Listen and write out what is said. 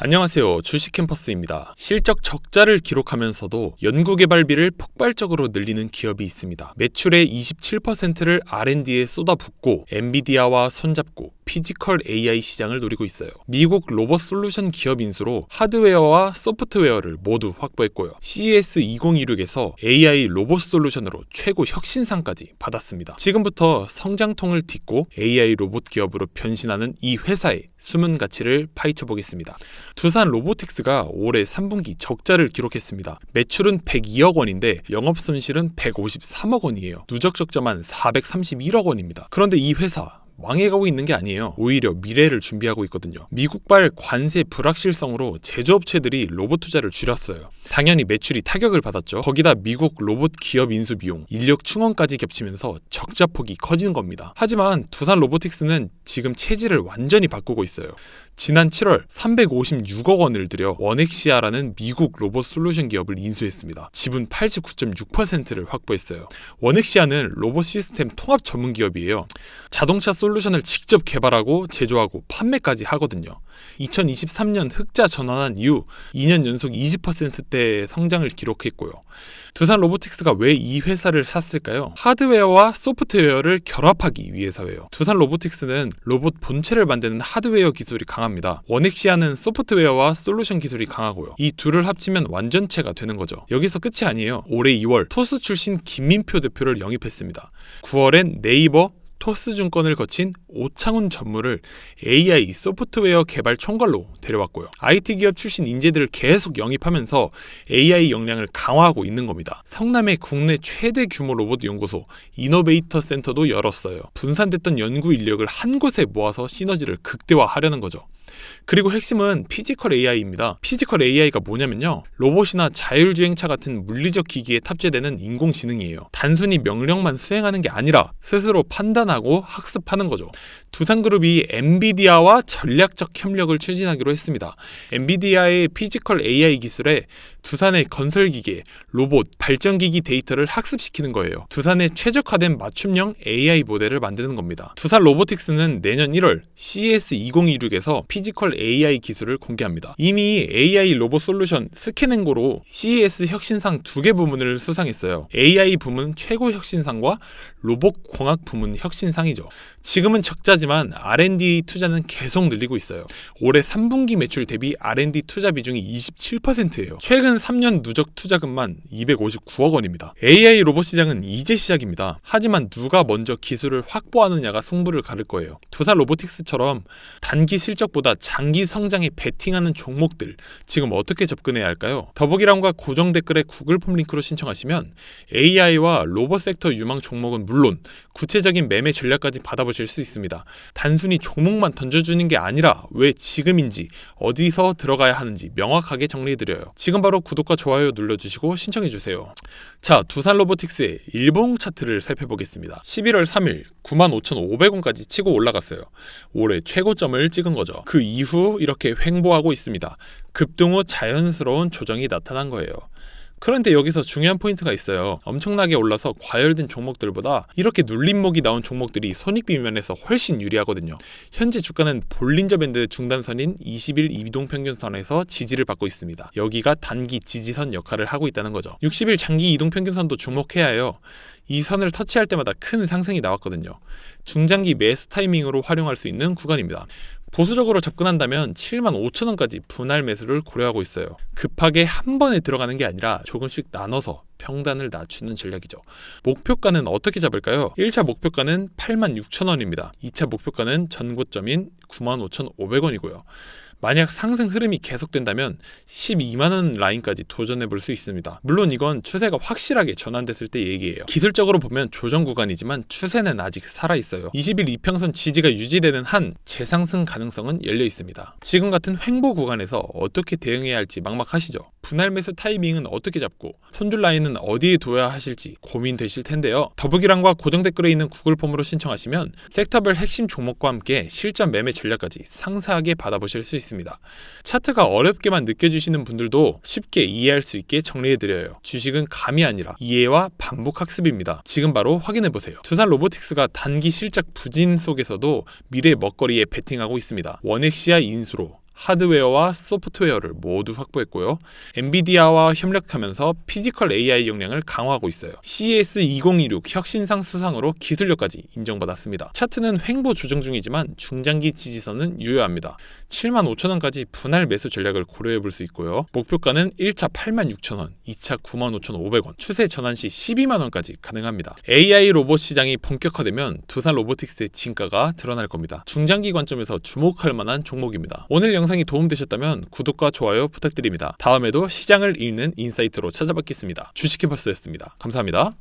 안녕하세요. 주식 캠퍼스입니다. 실적 적자를 기록하면서도 연구개발비를 폭발적으로 늘리는 기업이 있습니다. 매출의 27%를 R&D에 쏟아붓고 엔비디아와 손잡고 피지컬 AI 시장을 노리고 있어요. 미국 로봇 솔루션 기업 인수로 하드웨어와 소프트웨어를 모두 확보했고요. CES 2026에서 AI 로봇 솔루션으로 최고 혁신상까지 받았습니다. 지금부터 성장통을 딛고 AI 로봇 기업으로 변신하는 이 회사의 숨은 가치를 파헤쳐 보겠습니다. 두산 로보틱스가 올해 3분기 적자를 기록했습니다. 매출은 102억 원인데 영업 손실은 153억 원이에요. 누적 적자만 431억 원입니다. 그런데 이 회사 망해가고 있는 게 아니에요. 오히려 미래를 준비하고 있거든요. 미국발 관세 불확실성으로 제조업체들이 로봇 투자를 줄였어요. 당연히 매출이 타격을 받았죠. 거기다 미국 로봇 기업 인수 비용, 인력 충원까지 겹치면서 적자 폭이 커지는 겁니다. 하지만 두산 로보틱스는 지금 체질을 완전히 바꾸고 있어요. 지난 7월 356억 원을 들여 원엑시아라는 미국 로봇 솔루션 기업을 인수했습니다. 지분 89.6%를 확보했어요. 원엑시아는 로봇 시스템 통합 전문 기업이에요. 자동차 솔루션을 직접 개발하고 제조하고 판매까지 하거든요. 2023년 흑자 전환한 이후 2년 연속 20%대 성장을 기록했고요. 두산 로보틱스가 왜 이 회사를 샀을까요? 하드웨어와 소프트웨어를 결합하기 위해서예요. 두산 로보틱스는 로봇 본체를 만드는 하드웨어 기술이 강합니다. 원엑시아는 소프트웨어와 솔루션 기술이 강하고요. 이 둘을 합치면 완전체가 되는 거죠. 여기서 끝이 아니에요. 올해 2월 토스 출신 김민표 대표를 영입했습니다. 9월엔 네이버, 토스증권을 거친 오창훈 전무를 AI 소프트웨어 개발 총괄로 데려왔고요. IT 기업 출신 인재들을 계속 영입하면서 AI 역량을 강화하고 있는 겁니다. 성남의 국내 최대 규모 로봇 연구소 이노베이터 센터도 열었어요. 분산됐던 연구 인력을 한 곳에 모아서 시너지를 극대화하려는 거죠. 그리고 핵심은 피지컬 AI입니다. 피지컬 AI가 뭐냐면요. 로봇이나 자율주행차 같은 물리적 기기에 탑재되는 인공지능이에요. 단순히 명령만 수행하는 게 아니라 스스로 판단하고 학습하는 거죠. 두산그룹이 엔비디아와 전략적 협력을 추진하기로 했습니다. 엔비디아의 피지컬 AI 기술에 두산의 건설기계, 로봇, 발전기기 데이터를 학습시키는 거예요. 두산의 최적화된 맞춤형 AI 모델을 만드는 겁니다. 두산 로보틱스는 내년 1월 CES 2026에서 피지컬 AI 기술을 공개합니다. 이미 AI 로봇 솔루션 스캐닝고로 CES 혁신상 두 개 부문을 수상했어요. AI 부문 최고 혁신상과 로봇 공학 부문 혁신상이죠. 지금은 적자지만 R&D 투자는 계속 늘리고 있어요. 올해 3분기 매출 대비 R&D 투자 비중이 27%예요. 최근 3년 누적 투자금만 259억 원입니다. AI 로봇 시장은 이제 시작입니다. 하지만 누가 먼저 기술을 확보하느냐가 승부를 가를 거예요. 두산 로보틱스처럼 단기 실적보다 장기 성장에 베팅하는 종목들 지금 어떻게 접근해야 할까요? 더보기란과 고정 댓글에 구글 폼 링크로 신청하시면 AI와 로봇 섹터 유망 종목은 물론 구체적인 매매 전략까지 받아보실 수 있습니다. 단순히 종목만 던져주는 게 아니라 왜 지금인지 어디서 들어가야 하는지 명확하게 정리해드려요. 지금 바로 구독과 좋아요 눌러주시고 신청해주세요. 자, 두산 로보틱스의 일봉 차트를 살펴보겠습니다. 11월 3일 95,500원까지 치고 올라갔어요. 올해 최고점을 찍은 거죠. 그 이후 이렇게 횡보하고 있습니다. 급등 후 자연스러운 조정이 나타난 거예요. 그런데 여기서 중요한 포인트가 있어요. 엄청나게 올라서 과열된 종목들보다 이렇게 눌림목이 나온 종목들이 손익비 면에서 훨씬 유리하거든요. 현재 주가는 볼린저 밴드 중단선인 20일 이동평균선에서 지지를 받고 있습니다. 여기가 단기 지지선 역할을 하고 있다는 거죠. 60일 장기 이동평균선도 주목해야 해요. 이 선을 터치할 때마다 큰 상승이 나왔거든요. 중장기 매수 타이밍으로 활용할 수 있는 구간입니다. 보수적으로 접근한다면 7만 5천 원까지 분할 매수를 고려하고 있어요. 급하게 한 번에 들어가는 게 아니라 조금씩 나눠서 평단을 낮추는 전략이죠. 목표가는 어떻게 잡을까요? 1차 목표가는 8만 6천 원입니다. 2차 목표가는 전고점인 9만 5,500원이고요. 만약 상승 흐름이 계속된다면 12만 원 라인까지 도전해 볼 수 있습니다. 물론 이건 추세가 확실하게 전환됐을 때 얘기예요. 기술적으로 보면 조정 구간이지만 추세는 아직 살아 있어요. 20일 이평선 지지가 유지되는 한 재상승 가능성은 열려 있습니다. 지금 같은 횡보 구간에서 어떻게 대응해야 할지 막막하시죠? 분할 매수 타이밍은 어떻게 잡고 손줄 라인은 어디에 둬야 하실지 고민되실 텐데요. 더보기란과 고정 댓글에 있는 구글 폼으로 신청하시면 섹터별 핵심 종목과 함께 실전 매매 전략까지 상세하게 받아보실 수 있습니다. 차트가 어렵게만 느껴지시는 분들도 쉽게 이해할 수 있게 정리해드려요. 주식은 감이 아니라 이해와 반복 학습입니다. 지금 바로 확인해보세요. 두산 로보틱스가 단기 실적 부진 속에서도 미래 먹거리에 베팅하고 있습니다. 원엑시아 인수로 하드웨어와 소프트웨어를 모두 확보했고요. 엔비디아와 협력하면서 피지컬 AI 역량을 강화하고 있어요. CES 2026 혁신상 수상으로 기술력까지 인정받았습니다. 차트는 횡보 조정 중이지만 중장기 지지선은 유효합니다. 7만 5천 원까지 분할 매수 전략을 고려해 볼 수 있고요. 목표가는 1차 8만 6천 원, 2차 9만 5천 5백 원, 추세 전환 시 12만 원까지 가능합니다. AI 로봇 시장이 본격화되면 두산 로보틱스의 진가가 드러날 겁니다. 중장기 관점에서 주목할 만한 종목입니다. 오늘 영상이 도움되셨다면 구독과 좋아요 부탁드립니다. 다음에도 시장을 읽는 인사이트로 찾아뵙겠습니다. 주식캠퍼스였습니다. 감사합니다.